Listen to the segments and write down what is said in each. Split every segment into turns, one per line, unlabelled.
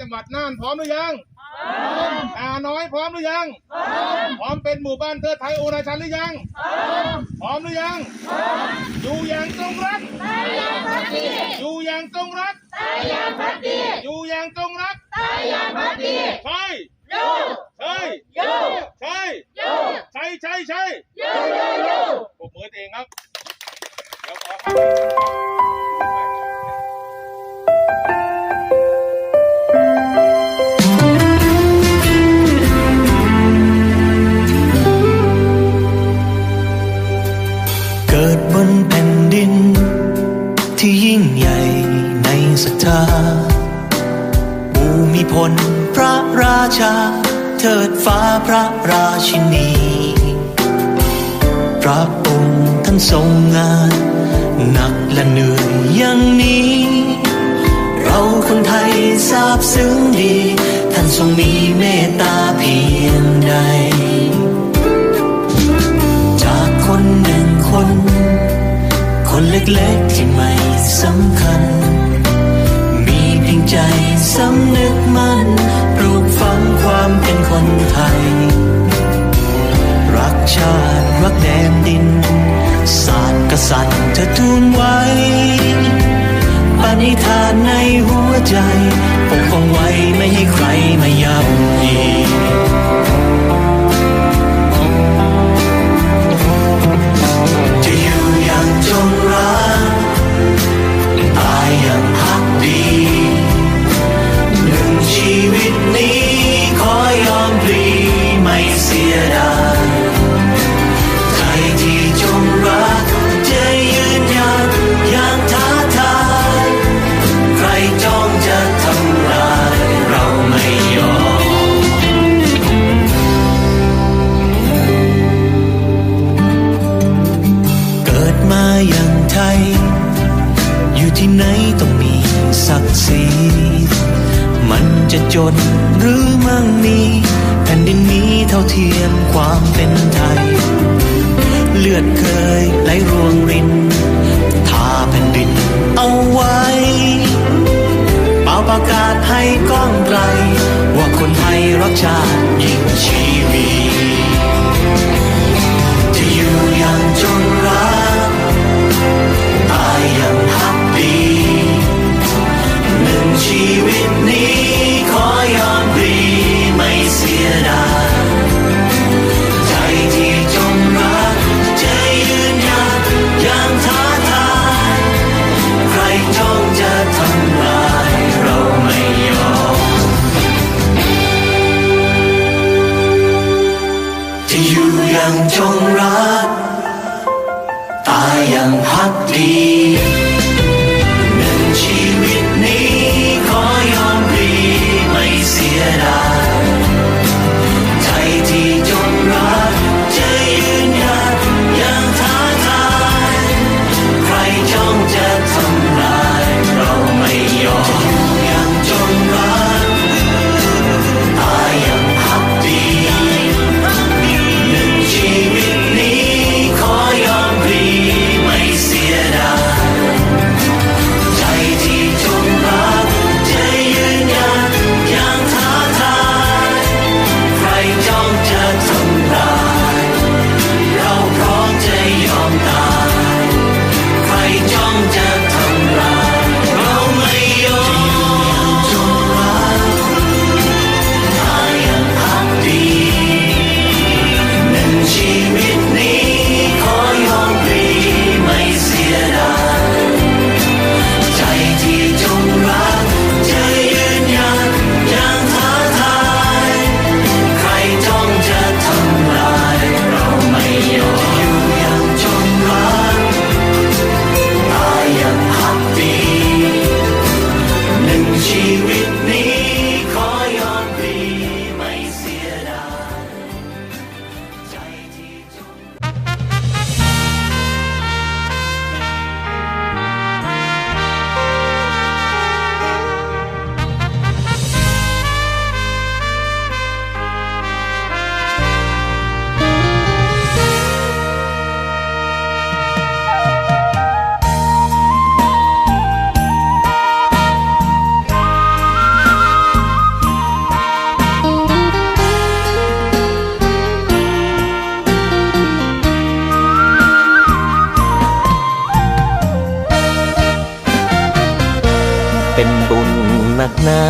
จังหวัดน่านพร้อมหรือยังตาน้อยพร้อมหรือยัง พร้อมเป็นหมู่บ้านเทิดไทยโอนาชันหรือยัง พร้อมหรือยัง อยู่อย่างจงรัก อยู่อย่างจงรัก อยู่อย่างจงรักใช่ใช่ใช่ใช่ใช่ใช่ปรบมือให้ตัวเองครับเดี๋ยวขอ
ดบนแผ่นดิน ที่ยิ่งใหญ่ในศรัทธาภูมิพลพระราชาเทิดฟ้าพระราชินี พระองค์ท่านทรงงานหนักและเหนื่อยอย่างนี้ เราคนไทยทราบซึ้งดี ท่านทรงมีเมตตาเพียงใด เล็กๆที่ไม่สำคัญ มีเพียงใจสำนึกมั่น จะจนหรือมั่งมีแผ่นดินนี้เท่าเทียมความเป็นไทย เลือดเคยไหลรวงรินทาแผ่นดินเอาไว้เป่าประกาศให้ก้องไกล ว่าคนไทยรักชาติยิ่งชีวี็นบุญหน้า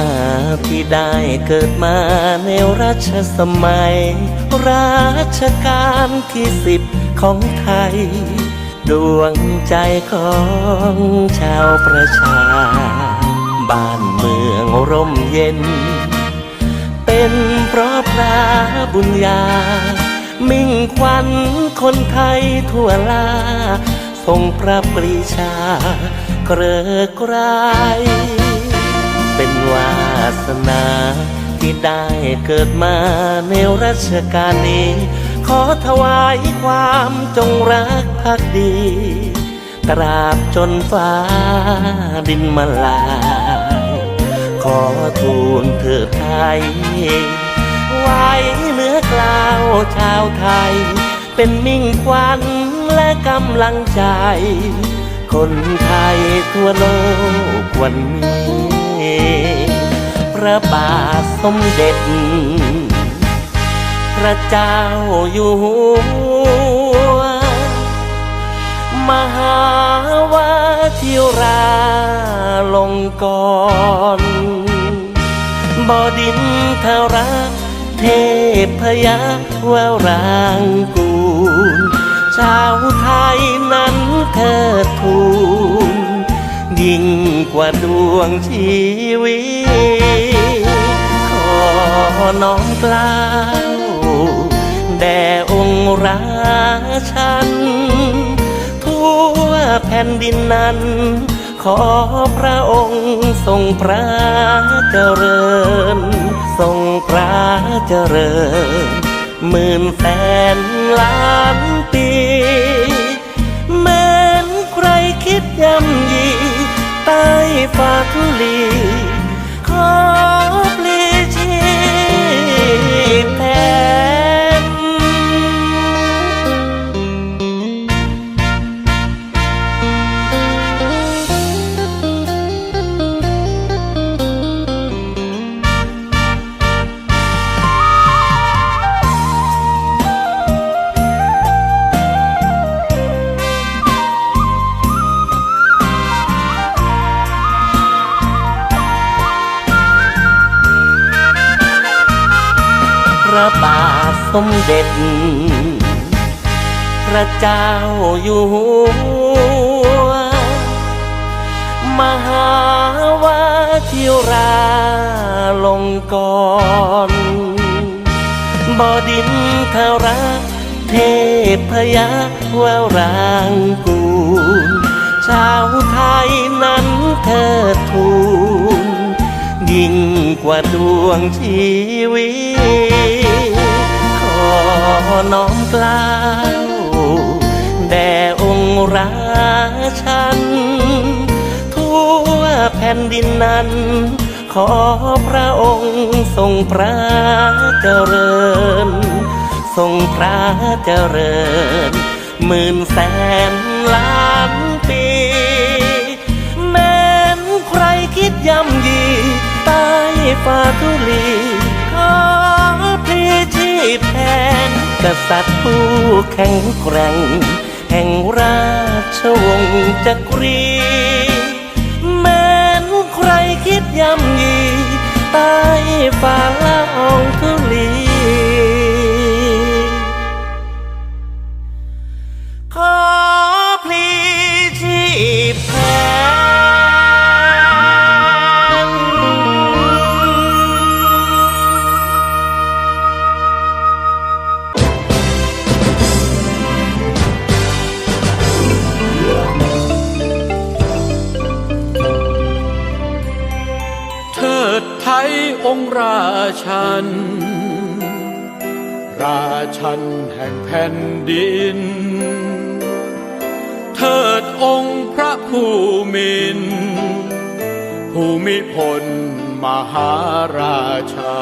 ที่ได้เกิ
ดมาในรัชสมัยรัชกาลที่สิบของไทย ดวงใจของชาวประชา บ้านเมืองร่มเย็น เป็นเพราะพระบุญญา มิ่งควันคนไทยทั่วลาทรงพระปรีชา เกริกไกรเป็นวาสนาที่ได้เกิดมาในรัชกาลนี้ ขอถวายความจงรักภักดี ตราบจนฟ้าดินมาลาย ขอทูลเถิดไทย ไว้เหนือกล่าวชาวไทย เป็นมิ่งควันและกำลังใจ คนไทยทั่วโลกวันนี้ พระบาทสมเด็จ พระเจ้าอยู่หัว มหาวชิราลงกรณ์บดินทรักเทพยาวรางกูลชาวไทยนั้น เทิดทูนยิ่งกว่าดวงชีวิต ขอน้อมกล้าวแด่องค์ราชัน ทั่วแผ่นดินนั้น ขอพระองค์ทรงพระเจริญ ทรงพระเจริญหมื่นแสนล้านปี ฟ้าทุลี ระบาทสมเด็จ พระเจ้าอยู่หัว มหาวชิราลงกรณ์บดินทารักเทพยาวรางกูลชาวไทยนั้นเทิดทู ยิ่งกว่าดวงชีวิต ขอน้อมกล้าวแด่องค์ราชัน ทั่วแผ่นดินนั้น ขอพระองค์ทรงพระเจริญ ทรงพระเจริญหมื่นแสนล้านปี แม้นใครคิดย่ำยี ต้ฟ้าทุลีขอพลีชีพแทนกษัตริย์ผู้แข็งแกร่ง แห่งราชวงศ์จักรีแม้นใครคิดย่ำยีใต้ฟ้าละออง
องค์ราชัน ราชันแห่งแผ่นดิน เทิดองค์พระผู้มินภูมิพลมหาราชา